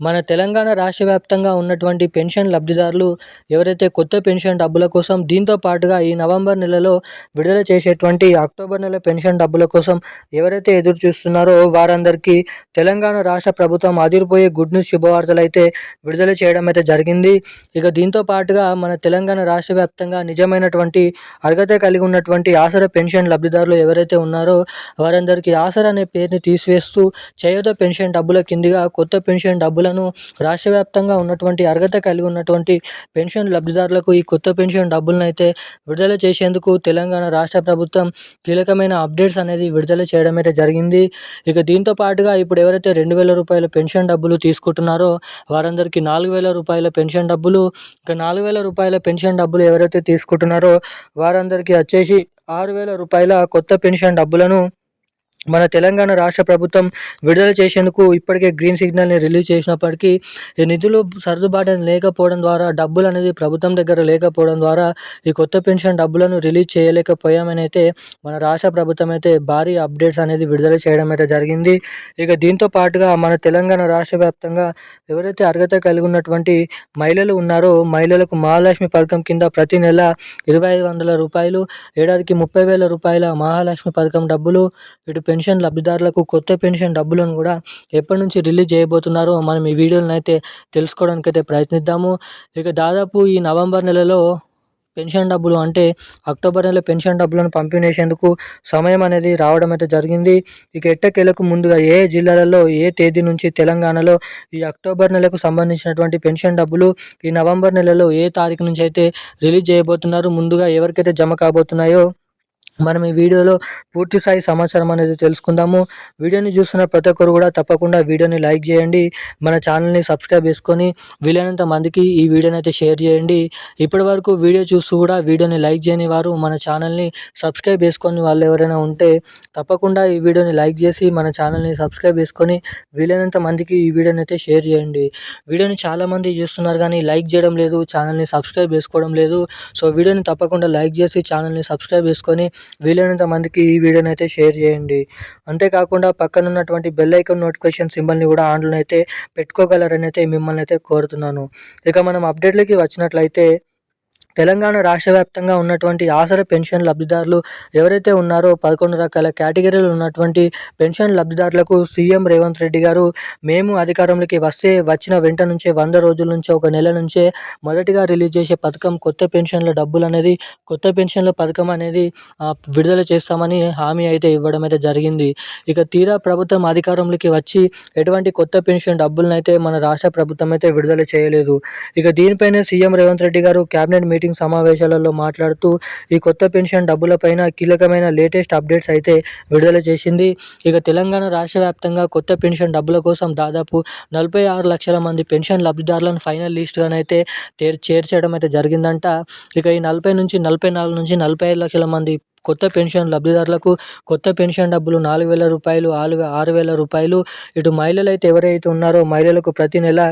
మన తెలంగాణ రాష్ట్ర వ్యాప్తంగా ఉన్నటువంటి పెన్షన్ లబ్ధిదారులు ఎవరైతే కొత్త పెన్షన్ డబ్బుల కోసం దీంతో పాటుగా ఈ నవంబర్ నెలలో విడుదల చేసేటువంటి అక్టోబర్ నెల పెన్షన్ డబ్బుల కోసం ఎవరైతే ఎదురు చూస్తున్నారో వారందరికీ తెలంగాణ రాష్ట్ర ప్రభుత్వం అదిరిపోయే గుడ్ న్యూస్ శుభవార్తలు అయితే విడుదల చేయడం అయితే జరిగింది. ఇక దీంతో పాటుగా మన తెలంగాణ రాష్ట్ర వ్యాప్తంగా నిజమైనటువంటి అర్హత కలిగి ఉన్నటువంటి ఆసర పెన్షన్ లబ్ధిదారులు ఎవరైతే ఉన్నారో వారందరికీ ఆసర అనే పేరుని తీసివేస్తూ చేయూత పెన్షన్ డబ్బుల కిందిగా కొత్త పెన్షన్ డబ్బుల డబ్బులను రాష్ట్ర వ్యాప్తంగా ఉన్నటువంటి అర్హత కలిగి ఉన్నటువంటి పెన్షన్ లబ్ధిదారులకు ఈ కొత్త పెన్షన్ డబ్బులను అయితే విడుదల చేసేందుకు తెలంగాణ రాష్ట్ర ప్రభుత్వం కీలకమైన అప్డేట్స్ అనేది విడుదల చేయడం అయితే జరిగింది. ఇక దీంతో పాటుగా ఇప్పుడు ఎవరైతే రెండు వేల రూపాయల పెన్షన్ డబ్బులు తీసుకుంటున్నారో వారందరికీ నాలుగు వేల రూపాయల పెన్షన్ డబ్బులు ఇక నాలుగు వేల రూపాయల పెన్షన్ డబ్బులు ఎవరైతే తీసుకుంటున్నారో వారందరికీ వచ్చేసి ఆరు వేల రూపాయల కొత్త పెన్షన్ డబ్బులను మన తెలంగాణ రాష్ట్ర ప్రభుత్వం విడుదల చేసేందుకు ఇప్పటికే గ్రీన్ సిగ్నల్ని రిలీజ్ చేసినప్పటికీ ఈ నిధులు సర్దుబాటు లేకపోవడం ద్వారా డబ్బులు అనేది ప్రభుత్వం దగ్గర లేకపోవడం ద్వారా ఈ కొత్త పెన్షన్ డబ్బులను రిలీజ్ చేయలేకపోయామని అయితే మన రాష్ట్ర ప్రభుత్వం అయితే భారీ అప్డేట్స్ అనేది విడుదల చేయడం అయితే జరిగింది. ఇక దీంతో పాటుగా మన తెలంగాణ రాష్ట్ర వ్యాప్తంగా ఎవరైతే అర్హత కలిగి ఉన్నటువంటి మహిళలు ఉన్నారో మహిళలకు మహాలక్ష్మి పథకం కింద ప్రతి నెల ఇరవై ఐదు వందల రూపాయలు ఏడాదికి ముప్పై వేల రూపాయల మహాలక్ష్మి పథకం డబ్బులు ఇటు పెన్షన్ లబ్ధిదారులకు కొత్త పెన్షన్ డబ్బులను కూడా ఎప్పటి నుంచి రిలీజ్ చేయబోతున్నారో మనం ఈ వీడియోలను అయితే తెలుసుకోవడానికి అయితే ప్రయత్నిద్దాము. ఇక దాదాపు ఈ నవంబర్ నెలలో పెన్షన్ డబ్బులు అంటే అక్టోబర్ నెల పెన్షన్ డబ్బులను పంపిణీ చేసేందుకు సమయం అనేది రావడం అయితే జరిగింది. ఇక ఎట్టకేలకు ముందుగా ఏ జిల్లాలలో ఏ తేదీ నుంచి తెలంగాణలో ఈ అక్టోబర్ నెలకు సంబంధించినటువంటి పెన్షన్ డబ్బులు ఈ నవంబర్ నెలలో ఏ తారీఖు నుంచి అయితే రిలీజ్ చేయబోతున్నారు ముందుగా ఎవరికైతే జమ కాబోతున్నాయో మనం ఈ వీడియోలో పూర్తి స్థాయి సమాచారం అనేది తెలుసుకుందాము. వీడియోని చూస్తున్న ప్రతి ఒక్కరు కూడా తప్పకుండా వీడియోని లైక్ చేయండి. మన ఛానల్ని సబ్స్క్రైబ్ చేసుకొని వీలైనంత మందికి ఈ వీడియోని అయితే షేర్ చేయండి. ఇప్పటి వరకు వీడియో చూస్తూ కూడా వీడియోని లైక్ చేయని వారు మన ఛానల్ని సబ్స్క్రైబ్ చేసుకొని వాళ్ళు ఎవరైనా ఉంటే తప్పకుండా ఈ వీడియోని లైక్ చేసి మన ఛానల్ని సబ్స్క్రైబ్ చేసుకొని వీలైనంత మందికి ఈ వీడియోని అయితే షేర్ చేయండి. వీడియోని చాలామంది చూస్తున్నారు కానీ లైక్ చేయడం లేదు ఛానల్ని సబ్స్క్రైబ్ చేసుకోవడం లేదు. సో వీడియోని తప్పకుండా లైక్ చేసి ఛానల్ని సబ్స్క్రైబ్ చేసుకొని వీలైనంత మందికి ఈ వీడియోని అయితే షేర్ చేయండి. అంతేకాకుండా పక్కన ఉన్నటువంటి బెల్ ఐకాన్ నోటిఫికేషన్ సింబల్ని కూడా ఆన్లో అయితే పెట్టుకోగలరని అయితే మిమ్మల్ని అయితే కోరుతున్నాను. ఇక మనం అప్డేట్లకి వచ్చినట్లయితే తెలంగాణ రాష్ట్ర వ్యాప్తంగా ఉన్నటువంటి ఆసర పెన్షన్ లబ్ధిదారులు ఎవరైతే ఉన్నారో పదకొండు రకాల కేటగిరీలు ఉన్నటువంటి పెన్షన్ లబ్ధిదారులకు సీఎం రేవంత్ రెడ్డి గారు మేము అధికారంలోకి వస్తే వచ్చిన వెంట నుంచే వంద రోజుల నుంచి ఒక నెల నుంచే మొదటిగా రిలీజ్ చేసే పథకం కొత్త పెన్షన్ల డబ్బులు అనేది కొత్త పెన్షన్ల పథకం అనేది విడుదల చేస్తామని హామీ అయితే ఇవ్వడం అయితే జరిగింది. ఇక తీరా ప్రభుత్వం అధికారంలోకి వచ్చి ఎటువంటి కొత్త పెన్షన్ డబ్బులను అయితే మన రాష్ట్ర ప్రభుత్వం అయితే విడుదల చేయలేదు. ఇక దీనిపైన సీఎం రేవంత్ రెడ్డి గారు కేబినెట్ మీటింగ్ సమావేశాలలో మాట్లాడుతూ ఈ కొత్త పెన్షన్ డబ్బులపైన కీలకమైన లేటెస్ట్ అప్డేట్స్ అయితే విడుదల చేసింది. ఇక తెలంగాణ రాష్ట్ర వ్యాప్తంగా కొత్త పెన్షన్ డబ్బుల కోసం దాదాపు నలభై ఆరు లక్షల మంది పెన్షన్ లబ్ధిదారులను ఫైనల్ లిస్ట్గానైతే చేర్చడం అయితే జరిగిందంట. ఇక ఈ నలభై నుంచి నలభై నాలుగు నుంచి నలభై ఐదు లక్షల మంది కొత్త పెన్షన్ లబ్ధిదారులకు కొత్త పెన్షన్ డబ్బులు నాలుగు వేల రూపాయలు ఆరు ఆరు వేల రూపాయలు. ఇటు మహిళలు అయితే ఎవరైతే ఉన్నారో మహిళలకు ప్రతి నెల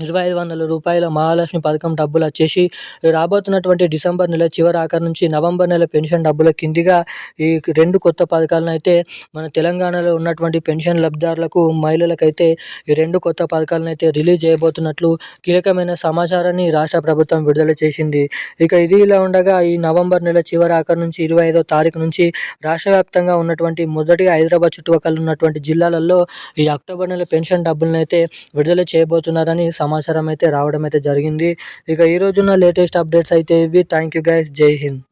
ఇరవై ఐదు వందల రూపాయల మహాలక్ష్మి పథకం డబ్బులు వచ్చేసి రాబోతున్నటువంటి డిసెంబర్ నెల చివరి ఆఖరి నుంచి నవంబర్ నెల పెన్షన్ డబ్బుల కిందిగా ఈ రెండు కొత్త పథకాలను అయితే మన తెలంగాణలో ఉన్నటువంటి పెన్షన్ లబ్ధిదారులకు మహిళలకైతే ఈ రెండు కొత్త పథకాలను అయితే రిలీజ్ చేయబోతున్నట్లు కీలకమైన సమాచారాన్ని రాష్ట్ర ప్రభుత్వం విడుదల చేసింది. ఇక ఇది ఇలా ఉండగా ఈ నవంబర్ నెల చివరి ఆఖరి నుంచి ఇరవై ఐదో తారీఖు నుంచి రాష్ట్ర వ్యాప్తంగా ఉన్నటువంటి మొదటి హైదరాబాద్ చుట్టుపక్కల ఉన్నటువంటి జిల్లాలలో ఈ అక్టోబర్ నెల పెన్షన్ డబ్బులను అయితే విడుదల చేయబోతున్నారని సమాచారం అయితే రావడం అయితే జరిగింది. ఇక ఈ రోజున లేటెస్ట్ అప్డేట్స్ అయితే ఇవి. థ్యాంక్ యూ గైస్ జై హింద్.